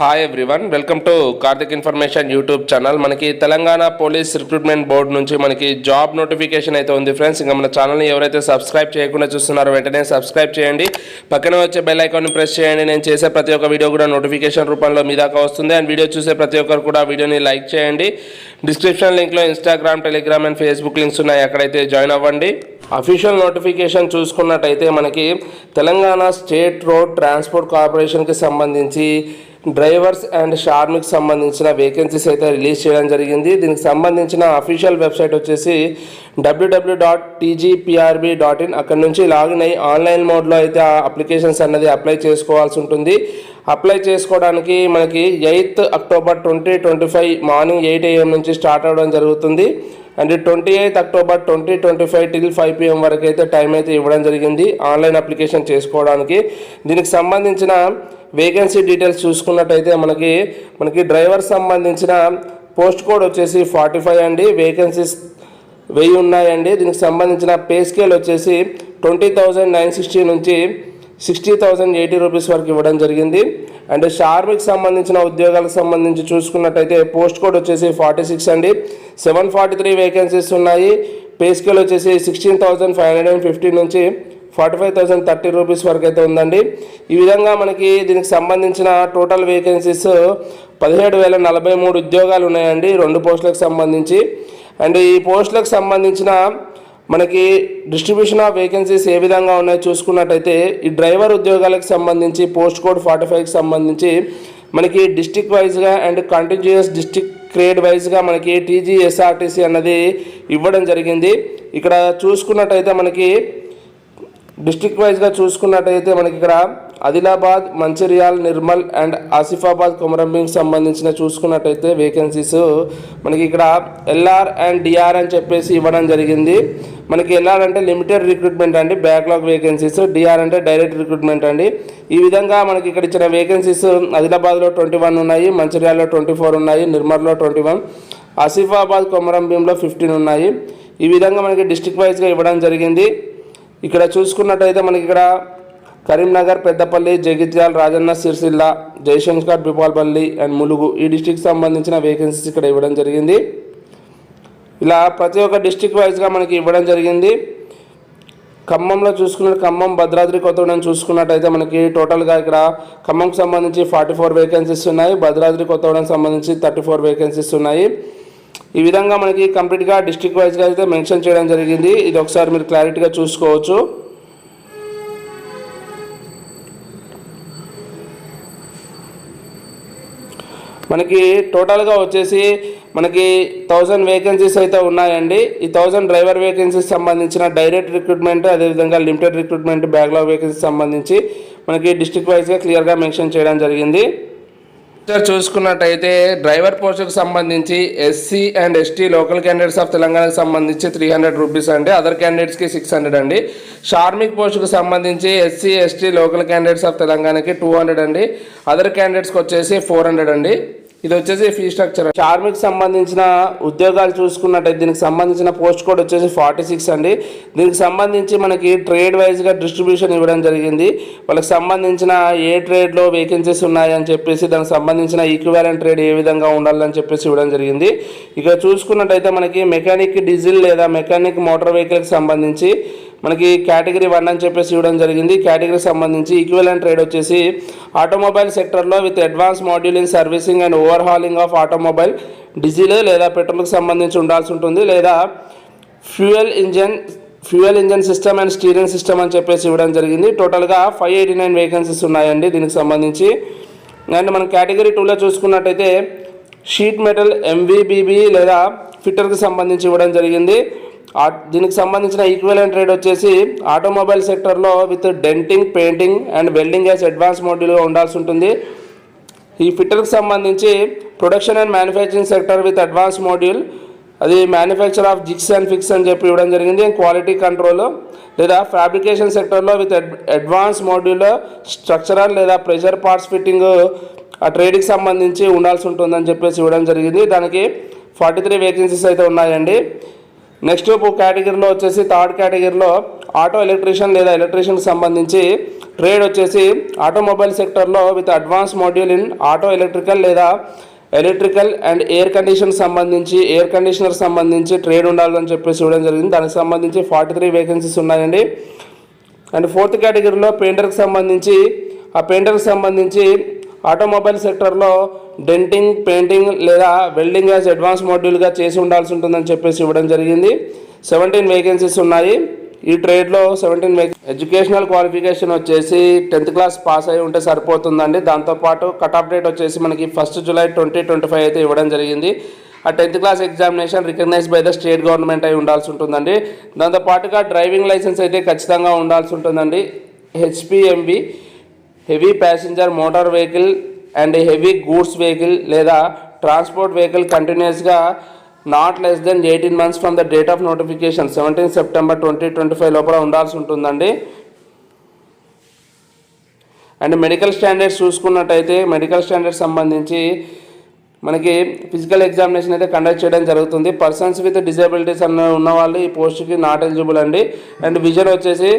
Hi everyone welcome to Karthik information YouTube channel మనకి Telangana police recruitment board నుంచి మనకి job notification అయితే ఉంది ఫ్రెండ్స్ ఇంకా మన ఛానల్ని ఎవరైతే సబ్స్క్రైబ్ చేయకుండా చూస్తున్నారో వెంటనే సబ్స్క్రైబ్ చేయండి. పక్కన వచ్చే బెల్ ఐకాన్ని ప్రెస్ చేయండి. నేను చేసే ప్రతి ఒక్క వీడియో కూడా నోటిఫికేషన్ రూపంలో మీ దాకా వస్తుంది. అండ్ వీడియో చూసే ప్రతి ఒక్కరు కూడా వీడియోని లైక్ చేయండి. Description లింక్లో Instagram Telegram and Facebook links ఉన్నాయి. అక్కడైతే జాయిన్ అవ్వండి. అఫీషియల్ నోటిఫికేషన్ చూసుకున్నట్టయితే మనకి తెలంగాణ స్టేట్ రోడ్ ట్రాన్స్పోర్ట్ కార్పొరేషన్కి సంబంధించి డ్రైవర్స్ అండ్ షార్మిక్ సంబంధించిన వేకెన్సీస్ అయితే రిలీజ్ చేయడం జరిగింది. దీనికి సంబంధించిన అఫీషియల్ వెబ్సైట్ వచ్చేసి WWW dot TGPRB dot in అక్కడ నుంచి లాగిన్ అయ్యి ఆన్లైన్ మోడ్లో అయితే ఆ అప్లికేషన్స్ అన్నది అప్లై చేసుకోవాల్సి ఉంటుంది. అప్లై చేసుకోవడానికి మనకి eighth October twenty twenty five morning eight AM నుంచి స్టార్ట్ అవ్వడం జరుగుతుంది. And twenty eighth October twenty twenty five till five PM వరకు అయితే టైం అయితే ఇవ్వడం జరిగింది ఆన్లైన్ అప్లికేషన్ చేసుకోవడానికి. దీనికి సంబంధించిన వేకెన్సీ డీటెయిల్స్ చూసుకున్నట్టయితే మనకి మనకి డ్రైవర్ సంబంధించిన పోస్ట్ కోడ్ వచ్చేసి ఫార్టీ ఫైవ్ అండి. వేకెన్సీస్ వెయ్యి ఉన్నాయండి. దీనికి సంబంధించిన పే స్కేల్ వచ్చేసి ట్వంటీ థౌజండ్ నైన్ సిక్స్టీ నుంచి సిక్స్టీ థౌజండ్ ఎయిటీ రూపీస్ వరకు ఇవ్వడం జరిగింది. అండ్ షార్మిక్ సంబంధించిన ఉద్యోగాలకు సంబంధించి చూసుకున్నట్టయితే పోస్ట్ కోడ్ వచ్చేసి ఫార్టీ సిక్స్ అండి. సెవెన్ ఫార్టీ త్రీ వేకెన్సీస్ ఉన్నాయి. పే స్కేల్ వచ్చేసి sixteen thousand five hundred and fifty నుంచి forty five thousand thirty rupees వరకు అయితే ఉందండి. ఈ విధంగా మనకి దీనికి సంబంధించిన టోటల్ వేకెన్సీస్ పదిహేడు వేల నలభై మూడు ఉద్యోగాలు ఉన్నాయండి రెండు పోస్టులకు సంబంధించి. అండ్ ఈ పోస్టులకు సంబంధించిన మనకి డిస్ట్రిబ్యూషన్ ఆఫ్ వేకెన్సీస్ ఏ విధంగా ఉన్నాయో చూసుకున్నట్టయితే ఈ డ్రైవర్ ఉద్యోగాలకు సంబంధించి పోస్ట్ కోడ్ ఫార్టీ ఫైవ్కి సంబంధించి మనకి డిస్టిక్ వైజ్గా అండ్ కంటిన్యూస్ డిస్టిక్ గ్రేడ్ వైజ్గా మనకి టీజీఎస్ఆర్టీసీ అన్నది ఇవ్వడం జరిగింది. ఇక్కడ చూసుకున్నట్టయితే మనకి డిస్టిక్ వైజ్గా చూసుకున్నట్టయితే మనకి ఇక్కడ ఆదిలాబాద్ మంచిర్యాల్ నిర్మల్ అండ్ ఆసిఫాబాద్ కొమరంభీంకి సంబంధించిన చూసుకున్నట్టయితే వేకెన్సీస్ మనకి ఇక్కడ ఎల్ఆర్ అండ్ డిఆర్ అని చెప్పేసి ఇవ్వడం జరిగింది. మనకి ఎల్ఆర్ అంటే లిమిటెడ్ రిక్రూట్మెంట్ అండి బ్యాక్లాగ్ వేకెన్సీస్ డిఆర్ అంటే డైరెక్ట్ రిక్రూట్మెంట్ అండి. ఈ విధంగా మనకి ఇక్కడ ఇచ్చిన వేకెన్సీస్ ఆదిలాబాద్లో ట్వంటీ వన్ ఉన్నాయి మంచిర్యాల్లో ట్వంటీ ఫోర్ ఉన్నాయి నిర్మల్లో ట్వంటీ వన్ ఆసిఫాబాద్ కొమరంభీంలో ఫిఫ్టీన్ ఉన్నాయి. ఈ విధంగా మనకి డిస్ట్రిక్ట్ వైజ్గా ఇవ్వడం జరిగింది. ఇక్కడ చూసుకున్నట్టయితే మనకి ఇక్కడ కరీంనగర్ పెద్దపల్లి జగిత్యాల రాజన్న సిరిసిల్ల జయశంకర్ భూపాల్పల్లి అండ్ ములుగు ఈ డిస్టిక్ సంబంధించిన వేకెన్సీస్ ఇక్కడ ఇవ్వడం జరిగింది. ఇలా ప్రతి ఒక్క డిస్టిక్ వైజ్గా మనకి ఇవ్వడం జరిగింది. ఖమ్మంలో చూసుకున్న ఖమ్మం భద్రాద్రి కొత్తగూడెం చూసుకున్నట్టయితే మనకి టోటల్గా ఇక్కడ ఖమ్మంకి సంబంధించి ఫార్టీ ఫోర్ వేకెన్సీస్ ఉన్నాయి. భద్రాద్రి కొత్తగూడెం సంబంధించి థర్టీ ఫోర్ వేకెన్సీస్ ఉన్నాయి. ఈ విధంగా మనకి కంప్లీట్గా డిస్ట్రిక్ట్ వైజ్గా అయితే మెన్షన్ చేయడం జరిగింది. ఇది ఒకసారి మీరు క్లారిటీగా చూసుకోవచ్చు. మనకి టోటల్గా వచ్చేసి మనకి థౌజండ్ వేకెన్సీస్ అయితే ఉన్నాయండి. ఈ థౌజండ్ డ్రైవర్ వేకెన్సీస్ సంబంధించిన డైరెక్ట్ రిక్రూట్మెంట్ అదేవిధంగా లిమిటెడ్ రిక్రూట్మెంట్ బ్యాక్లాగ్ వేకెన్సీ సంబంధించి మనకి డిస్ట్రిక్ట్ వైజ్గా క్లియర్గా మెన్షన్ చేయడం జరిగింది. పిక్చర్ చూసుకున్నట్టయితే డ్రైవర్ పోస్టుకు సంబంధించి SC and ST local candidates of తెలంగాణకు సంబంధించి త్రీ హండ్రెడ్ రూపీస్ అండి. అదర్ క్యాండిడేట్స్కి సిక్స్ హండ్రెడ్ అండి. షార్మిక్ పోస్టుకు సంబంధించి SC ST local candidates of తెలంగాణకి టూ హండ్రెడ్ అండి. అదర్ క్యాండిడేట్స్కి వచ్చేసి ఫోర్ హండ్రెడ్ అండి. ఇది వచ్చేసి ఫీ స్ట్రక్చర్ షార్మిక్ సంబంధించిన ఉద్యోగాలు చూసుకున్నట్టయితే దీనికి సంబంధించిన పోస్ట్ కోడ్ వచ్చేసి ఫార్టీ సిక్స్ అండి. దీనికి సంబంధించి మనకి ట్రేడ్ వైజ్గా డిస్ట్రిబ్యూషన్ ఇవ్వడం జరిగింది. వాళ్ళకి సంబంధించిన ఏ ట్రేడ్లో వేకెన్సీస్ ఉన్నాయని చెప్పేసి దానికి సంబంధించిన ఈక్వాలెంట్ ట్రేడ్ ఏ విధంగా ఉండాలని చెప్పేసి ఇవ్వడం జరిగింది. ఇక చూసుకున్నట్టయితే మనకి మెకానిక్ డీజిల్ లేదా మెకానిక్ మోటార్ వెహికల్కి సంబంధించి మనకి కేటగిరీ వన్ అని చెప్పేసి ఇవ్వడం జరిగింది. కేటగిరీ సంబంధించి ఈక్వలెంట్ ట్రేడ్ వచ్చేసి ఆటోమొబైల్ సెక్టర్లో with advance module in servicing and overhauling of automobile diesel లేదా పెట్రోల్కి సంబంధించి ఉండాల్సి ఉంటుంది. లేదా fuel engine fuel engine system and steering system అని చెప్పేసి ఇవ్వడం జరిగింది. టోటల్గా ఫైవ్ ఎయిటీ నైన్ వేకెన్సీస్ ఉన్నాయండి దీనికి సంబంధించి. అండ్ మనం కేటగిరీ టూలో చూసుకున్నట్టయితే షీట్ మెటల్ ఎంవీబీబీ లేదా ఫిట్టర్కి సంబంధించి ఇవ్వడం జరిగింది. దీనికి సంబంధించిన ఈక్వలెంట్ రేట్ వచ్చేసి ఆటోమొబైల్ సెక్టర్లో with denting painting and welding as advance మోడ్యూల్గా ఉండాల్సి ఉంటుంది. ఈ ఫిట్టర్కి సంబంధించి production and manufacturing sector with advance module అది manufacture of jigs and fix అని చెప్పి ఇవ్వడం జరిగింది. క్వాలిటీ కంట్రోల్ లేదా ఫ్యాబ్రికేషన్ సెక్టర్లో విత్ అడ్వాన్స్ మోడ్యూల్ స్ట్రక్చరల్ లేదా ప్రెషర్ పార్ట్స్ ఫిట్టింగ్ ఆ ట్రేడ్కి సంబంధించి ఉండాల్సి ఉంటుందని చెప్పేసి ఇవ్వడం జరిగింది. దానికి ఫార్టీ త్రీ వేకెన్సీస్ అయితే ఉన్నాయండి. నెక్స్ట్ కేటగిరీలో వచ్చేసి థర్డ్ కేటగిరీలో ఆటో ఎలక్ట్రీషియన్ లేదా ఎలక్ట్రీషియన్కి సంబంధించి ట్రేడ్ వచ్చేసి ఆటోమొబైల్ సెక్టర్లో with advance module in auto electrical లేదా ఎలక్ట్రికల్ అండ్ ఎయిర్ కండిషన్ సంబంధించి ఎయిర్ కండిషనర్ సంబంధించి ట్రేడ్ ఉండాలని చెప్పేసి ఇవ్వడం జరిగింది. దానికి సంబంధించి ఫార్టీ త్రీ వేకెన్సీస్ ఉన్నాయండి. అండ్ ఫోర్త్ కేటగిరీలో పెయింటర్కి సంబంధించి ఆ పెయింటర్కి సంబంధించి ఆటోమొబైల్ సెక్టర్లో డెంటింగ్ పెయింటింగ్ లేదా వెల్డింగ్ యాజ్ అడ్వాన్స్ మాడ్యూల్గా చేసి ఉండాల్సి ఉంటుందని చెప్పేసి ఇవ్వడం జరిగింది. సెవెంటీన్ వేకెన్సీస్ ఉన్నాయి. ఈ ట్రేడ్లో సెవెంటీన్ ఎడ్యుకేషనల్ క్వాలిఫికేషన్ వచ్చేసి టెన్త్ క్లాస్ పాస్ అయి ఉంటే సరిపోతుందండి. దాంతోపాటు కట్ ఆఫ్ డేట్ వచ్చేసి మనకి first July twenty twenty five అయితే ఇవ్వడం జరిగింది. ఆ tenth class examination recognise by the state government అయి ఉండాల్సి ఉంటుందండి. దాంతోపాటుగా డ్రైవింగ్ లైసెన్స్ అయితే ఖచ్చితంగా ఉండాల్సి ఉంటుందండి. HPMV heavy passenger motor vehicle and heavy goods vehicle లేదా ట్రాన్స్పోర్ట్ వెహికల్ కంటిన్యూస్గా not less than eighteen months from the date of notification seventeen September twenty twenty five లోపల ఉండాల్సి ఉంటుందండి. అండ్ మెడికల్ స్టాండర్డ్స్ చూసుకున్నట్టయితే మెడికల్ స్టాండర్డ్స్ సంబంధించి మనకి physical examination అయితే conduct చేయడం జరుగుతుంది. పర్సన్స్ విత్ డిజబిలిటీస్ అన్న ఉన్న వాళ్ళు ఈ పోస్ట్కి నాట్ ఎలిజిబుల్ అండి. అండ్ విజన్ వచ్చేసి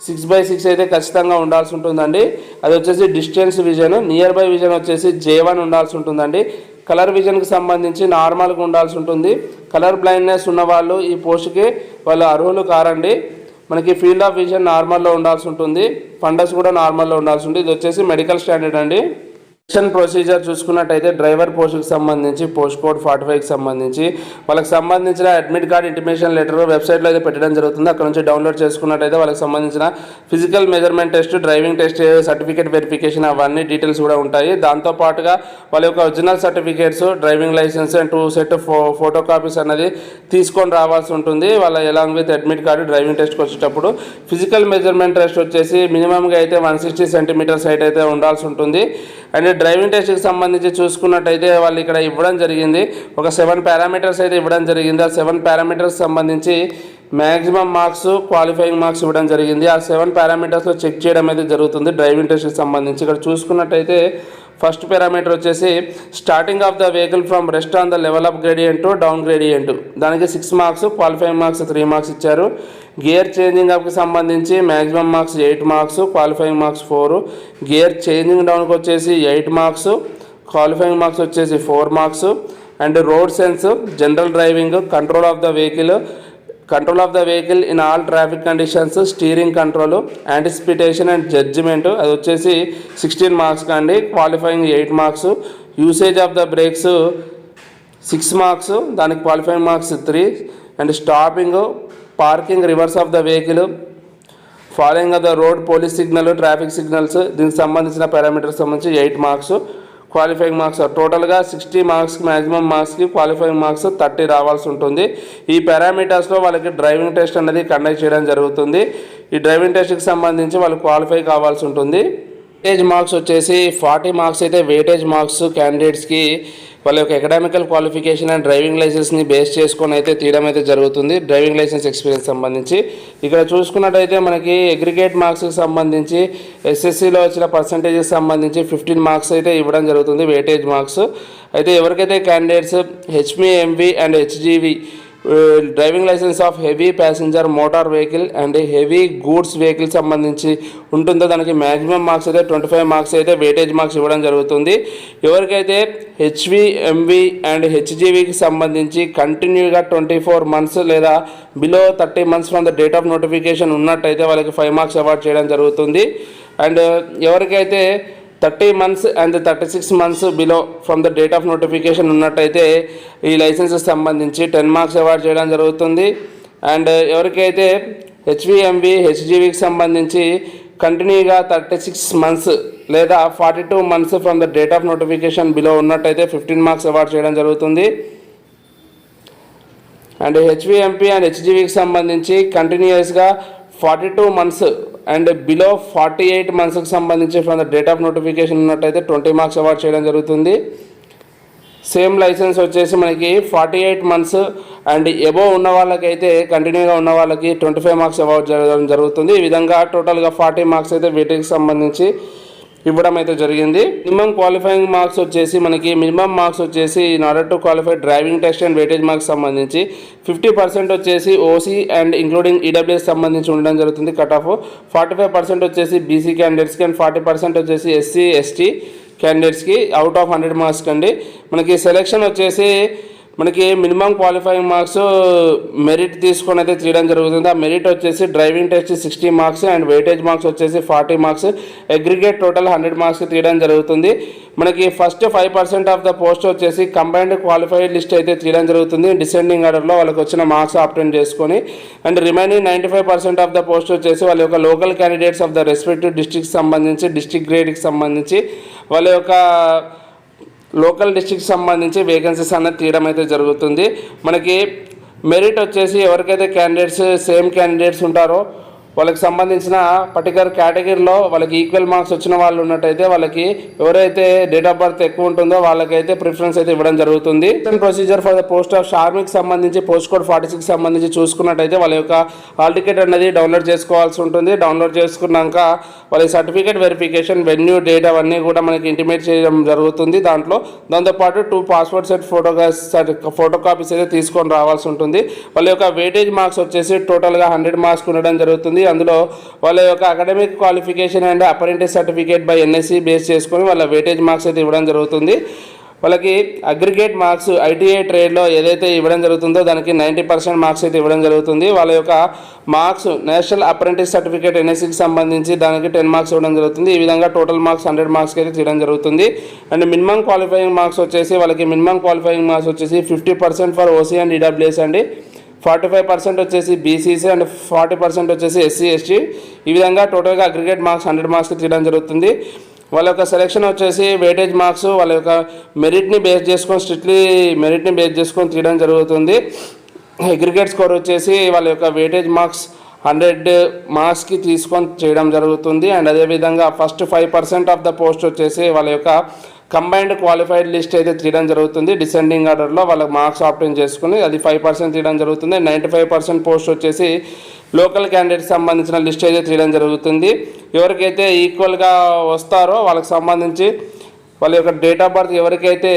సిక్స్ బై సిక్స్ అయితే ఖచ్చితంగా ఉండాల్సి ఉంటుందండి. అది వచ్చేసి distance vision near by vision వచ్చేసి జే వన్ ఉండాల్సి ఉంటుందండి. కలర్ విజన్కి సంబంధించి నార్మల్గా ఉండాల్సి ఉంటుంది. కలర్ బ్లైండ్నెస్ ఉన్న వాళ్ళు ఈ పోస్ట్కి వాళ్ళు అర్హులు కారండి. మనకి ఫీల్డ్ ఆఫ్ విజన్ నార్మల్లో ఉండాల్సి ఉంటుంది. ఫండస్ కూడా నార్మల్లో ఉండాల్సి ఉంటుంది. ఇది వచ్చేసి మెడికల్ స్టాండర్డ్ అండి. సెలక్షన్ ప్రొసీజర్ చూసుకున్నట్టయితే డ్రైవర్ పోస్ట్కి సంబంధించి పోస్ట్ కోడ్ ఫార్టీ ఫైవ్కి సంబంధించి వాళ్ళకి సంబంధించిన అడ్మిట్ కార్డ్ ఇంటిమేషన్ లెటర్ వెబ్సైట్లో అయితే పెట్టడం జరుగుతుంది. అక్కడ నుంచి డౌన్లోడ్ చేసుకున్నట్టయితే వాళ్ళకి సంబంధించిన physical measurement test driving test certificate verification అవన్నీ డీటెయిల్స్ కూడా ఉంటాయి. దాంతోపాటుగా వాళ్ళ యొక్క original certificates driving licence and two set ఫో ఫోటో కాపీస్ అనేది తీసుకొని రావాల్సి ఉంటుంది. వాళ్ళ along with admit card driving టెస్ట్కి వచ్చేటప్పుడు. ఫిజికల్ మెజర్మెంట్ టెస్ట్ వచ్చేసి మినిమంగా అయితే వన్ సిక్స్టీ సెంటీమీటర్స్ హైట్ అయితే ఉండాల్సి ఉంటుంది. అండ్ డ్రైవింగ్ టెస్ట్కి సంబంధించి చూసుకున్నట్టయితే వాళ్ళు ఇక్కడ ఇవ్వడం జరిగింది. ఒక సెవెన్ పారామీటర్స్ అయితే ఇవ్వడం జరిగింది. ఆ సెవెన్ పారామీటర్స్ సంబంధించి మ్యాక్సిమం మార్క్స్ క్వాలిఫైయింగ్ మార్క్స్ ఇవ్వడం జరిగింది. ఆ సెవెన్ పారామీటర్స్లో చెక్ చేయడం అయితే జరుగుతుంది. డ్రైవింగ్ టెస్ట్కి సంబంధించి. ఇక్కడ చూసుకున్నట్టయితే ఫస్ట్ పారామీటర్ వచ్చేసి starting of the vehicle from rest on the level up gradient down gradient. దానికి six marks qualifying marks three marks ఇచ్చారు. గేర్ చేంజింగ్ అప్కి సంబంధించి maximum marks eight marks qualifying marks four. Gear changing డౌన్కి వచ్చేసి eight marks qualifying marks వచ్చేసి four marks. And road sense general driving control of the vehicle control of the vehicle in all traffic conditions steering control anticipation and judgement అది వచ్చేసి sixteen marks కండి. Qualifying eight marks usage of the brakes six marks దానికి qualifying marks three and stopping parking reverse of the vehicle following of the road police signal traffic signals దీనికి సంబంధించిన parameters సంబంధించి eight marks qualifying marks టోటల్గా sixty marks maximum మార్క్స్కి qualifying marks thirty రావాల్సి ఉంటుంది. ఈ పారామీటర్స్లో వాళ్ళకి డ్రైవింగ్ టెస్ట్ అనేది కండక్ట్ చేయడం జరుగుతుంది. ఈ డ్రైవింగ్ టెస్ట్కి సంబంధించి వాళ్ళు క్వాలిఫై కావాల్సి ఉంటుంది. వెయిటేజ్ మార్క్స్ వచ్చేసి ఫార్టీ మార్క్స్ అయితే వెయిటేజ్ మార్క్స్ క్యాండిడేట్స్కి వాళ్ళ యొక్క అకాడమికల్ క్వాలిఫికేషన్ అండ్ డ్రైవింగ్ లైసెన్స్ని బేస్ చేసుకొని అయితే తీయడం అయితే జరుగుతుంది. డ్రైవింగ్ లైసెన్స్ ఎక్స్పీరియన్స్ సంబంధించి. ఇక్కడ చూసుకున్నట్టయితే మనకి అగ్రిగేట్ మార్క్స్కి సంబంధించి ఎస్ఎస్సిలో వచ్చిన పర్సంటేజ్కి సంబంధించి ఫిఫ్టీన్ మార్క్స్ అయితే ఇవ్వడం జరుగుతుంది వెయిటేజ్ మార్క్స్ అయితే ఎవరికైతే candidates HP MV and HGV driving licence of heavy passenger motor vehicle and heavy goods vehicle సంబంధించి ఉంటుందో దానికి మ్యాక్సిమం మార్క్స్ అయితే ట్వంటీ ఫైవ్ మార్క్స్ అయితే వెయిటేజ్ మార్క్స్ ఇవ్వడం జరుగుతుంది. ఎవరికైతే హెచ్వి ఎంవి అండ్ హెచ్జీవీకి సంబంధించి కంటిన్యూగా ట్వంటీ ఫోర్ మంత్స్ లేదా below thirty months from the date of notification ఉన్నట్టయితే వాళ్ళకి ఫైవ్ మార్క్స్ అవార్డ్ చేయడం జరుగుతుంది. అండ్ ఎవరికైతే thirty months and thirty six months below from the date of notification ఉన్నట్టయితే ఈ లైసెన్స్కి సంబంధించి టెన్ మార్క్స్ అవార్డ్ చేయడం జరుగుతుంది. అండ్ ఎవరికైతే హెచ్విఎంబి హెచ్జివికి సంబంధించి కంటిన్యూగా థర్టీ సిక్స్ మంత్స్ లేదా forty two months from the date of notification below ఉన్నట్టయితే ఫిఫ్టీన్ మార్క్స్ అవార్డ్ చేయడం జరుగుతుంది. అండ్ హెచ్విఎంపీ అండ్ హెచ్జివికి సంబంధించి కంటిన్యూస్గా forty two months and below forty eight మంత్స్కి సంబంధించి from the date of notification ఉన్నట్టయితే ట్వంటీ మార్క్స్ అవార్డ్ చేయడం జరుగుతుంది. సేమ్ లైసెన్స్ వచ్చేసి మనకి forty eight months and above ఉన్న వాళ్ళకైతే కంటిన్యూగా ఉన్న వాళ్ళకి ట్వంటీ ఫైవ్ మార్క్స్ అవార్డ్ జరగడం జరుగుతుంది. ఈ విధంగా టోటల్గా ఫార్టీ మార్క్స్ అయితే వీటికి సంబంధించి ఇవ్వడం అయితే జరిగింది. మినిమం క్వాలిఫైయింగ్ మార్క్స్ వచ్చేసి మనకి మినిమం మార్క్స్ వచ్చేసి in order to qualify driving test and weightage marks సంబంధించి ఫిఫ్టీ పర్సెంట్ వచ్చేసి ఓసీ అండ్ ఇంక్లూడింగ్ ఈడబ్ల్యూఎస్ సంబంధించి ఉండడం జరుగుతుంది cut off forty five percent వచ్చేసి బీసీ క్యాండిడేట్స్కి అండ్ ఫార్టీ పర్సెంట్ వచ్చేసి ఎస్సీ ఎస్టీ క్యాండిడేట్స్కి అవుట్ ఆఫ్ హండ్రెడ్ మార్క్స్కి అండి మనకి సెలెక్షన్ వచ్చేసి మనకి మినిమం క్వాలిఫైయింగ్ మార్క్స్ మెరిట్ తీసుకొని అయితే తీయడం జరుగుతుంది. ఆ మెరిట్ వచ్చేసి driving test sixty marks and weightage marks వచ్చేసి forty marks. Aggregate total hundred marks తీయడం జరుగుతుంది. మనకి first five percent of the post వచ్చేసి కంబైన్డ్ క్వాలిఫైడ్ లిస్ట్ అయితే తీయడం జరుగుతుంది. డిసెండింగ్ ఆర్డర్లో వాళ్ళకి వచ్చిన మార్క్స్ ఆప్టెన్ చేసుకొని and remaining ninety five percent of the post వచ్చేసి వాళ్ళ యొక్క local candidates of the respective district సంబంధించి డిస్ట్రిక్ట్ గ్రేడ్కి సంబంధించి వాళ్ళ యొక్క లోకల్ డిస్ట్రిక్ట్కి సంబంధించి వేకెన్సీస్ అనేది తీయడం అయితే జరుగుతుంది. మనకి మెరిట్ వచ్చేసి ఎవరికైతే క్యాండిడేట్స్ సేమ్ క్యాండిడేట్స్ ఉంటారో వాళ్ళకి సంబంధించిన పర్టికులర్ కేటగిరీలో వాళ్ళకి ఈక్వల్ మార్క్స్ వచ్చిన వాళ్ళు ఉన్నట్టయితే వాళ్ళకి ఎవరైతే డేట్ ఆఫ్ బర్త్ ఎక్కువ ఉంటుందో వాళ్ళకైతే ప్రిఫరెన్స్ అయితే ఇవ్వడం జరుగుతుంది. Procedure for the post of షార్మిక్ సంబంధించి పోస్ట్ కోడ్ ఫార్టీ సిక్స్ సంబంధించి చూసుకున్నట్టయితే వాళ్ళ యొక్క హాల్ టికెట్ అనేది డౌన్లోడ్ చేసుకోవాల్సి ఉంటుంది. డౌన్లోడ్ చేసుకున్నాక వాళ్ళ సర్టిఫికేట్ వెరిఫికేషన్ వెన్యూ డేట్ అవన్నీ కూడా మనకి ఇంటిమేట్ చేయడం జరుగుతుంది. దాంట్లో దాంతోపాటు two passport set photograph photo copies అయితే తీసుకొని రావాల్సి ఉంటుంది. వాళ్ళ యొక్క వెయిటేజ్ మార్క్స్ వచ్చేసి టోటల్గా హండ్రెడ్ మార్క్స్ ఉండడం జరుగుతుంది. అందులో వాళ్ళ యొక్క academic qualification and apprentice certificate by NSC base చేసుకొని వాళ్ళ వెయిటేజ్ మార్క్స్ అయితే ఇవ్వడం జరుగుతుంది. వాళ్ళకి అగ్రిగేట్ మార్క్స్ ఐటీఐ ట్రేడ్లో ఏదైతే ఇవ్వడం జరుగుతుందో దానికి నైంటీ పర్సెంట్ మార్క్స్ అయితే ఇవ్వడం జరుగుతుంది. వాళ్ళ యొక్క మార్క్స్ నేషనల్ అప్రెంటిస్ సర్టిఫికేట్ ఎన్ఎస్సికి సంబంధించి దానికి టెన్ మార్క్స్ ఇవ్వడం జరుగుతుంది. ఈ విధంగా టోటల్ మార్క్స్ హండ్రెడ్ మార్క్స్కి అయితే తీయడం జరుగుతుంది. అండ్ మినిమం క్వాలిఫైయింగ్ మార్క్స్ వచ్చేసి వాళ్ళకి మినిమం క్వాలిఫైయింగ్ మార్క్స్ వచ్చేసి fifty percent for OC and EWS అండి. ఫార్టీ ఫైవ్ పర్సెంట్ వచ్చేసి బీసీసీ అండ్ ఫార్టీ పర్సెంట్ వచ్చేసి ఎస్సీ ఎస్టీ. ఈ విధంగా టోటల్గా అగ్రిగేట్ మార్క్స్ హండ్రెడ్ మార్క్స్కి తీయడం జరుగుతుంది. వాళ్ళ యొక్క సెలెక్షన్ వచ్చేసి వెయిటేజ్ మార్క్స్ వాళ్ళ యొక్క మెరిట్ని బేస్ చేసుకొని స్ట్రిక్ట్లీ మెరిట్ని బేస్ చేసుకొని తీయడం జరుగుతుంది. అగ్రిగేట్ స్కోర్ వచ్చేసి వాళ్ళ యొక్క వెయిటేజ్ మార్క్స్ హండ్రెడ్ మార్క్స్కి తీసుకొని చేయడం జరుగుతుంది. అండ్ అదేవిధంగా first five percent of the post వచ్చేసి వాళ్ళ యొక్క కంబైన్డ్ క్వాలిఫైడ్ లిస్ట్ అయితే తీయడం జరుగుతుంది. డిసెండింగ్ ఆర్డర్లో వాళ్ళకి మార్క్స్ ఆప్టైన్ చేసుకుని అది ఫైవ్ పర్సెంట్ తీయడం జరుగుతుంది. నైంటీ ఫైవ్ పర్సెంట్ పోస్ట్ వచ్చేసి లోకల్ క్యాండిడేట్స్ సంబంధించిన లిస్ట్ అయితే తీయడం జరుగుతుంది. ఎవరికైతే ఈక్వల్గా వస్తారో వాళ్ళకి సంబంధించి వాళ్ళ యొక్క డేట్ ఆఫ్ బర్త్ ఎవరికైతే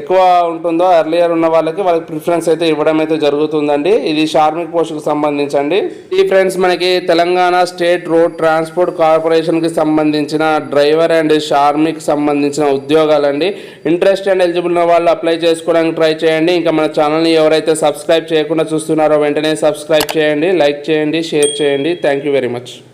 ఎక్కువ ఉంటుందో ఎర్లియర్ ఉన్న వాళ్ళకి వాళ్ళకి ప్రిఫరెన్స్ అయితే ఇవ్వడం అయితే జరుగుతుందండి. ఇది షార్మిక్ పోస్టుకు సంబంధించండి. ఈ ఫ్రెండ్స్ మనకి తెలంగాణ స్టేట్ రోడ్ ట్రాన్స్పోర్ట్ కార్పొరేషన్కి సంబంధించిన డ్రైవర్ అండ్ షార్మిక్ సంబంధించిన ఉద్యోగాలండి. ఇంట్రెస్ట్ అండ్ ఎలిజిబుల్ ఉన్న వాళ్ళు అప్లై చేసుకోవడానికి ట్రై చేయండి. ఇంకా మన ఛానల్ని ఎవరైతే సబ్స్క్రైబ్ చేయకుండా చూస్తున్నారో వెంటనే సబ్స్క్రైబ్ చేయండి లైక్ చేయండి షేర్ చేయండి. Thank you very much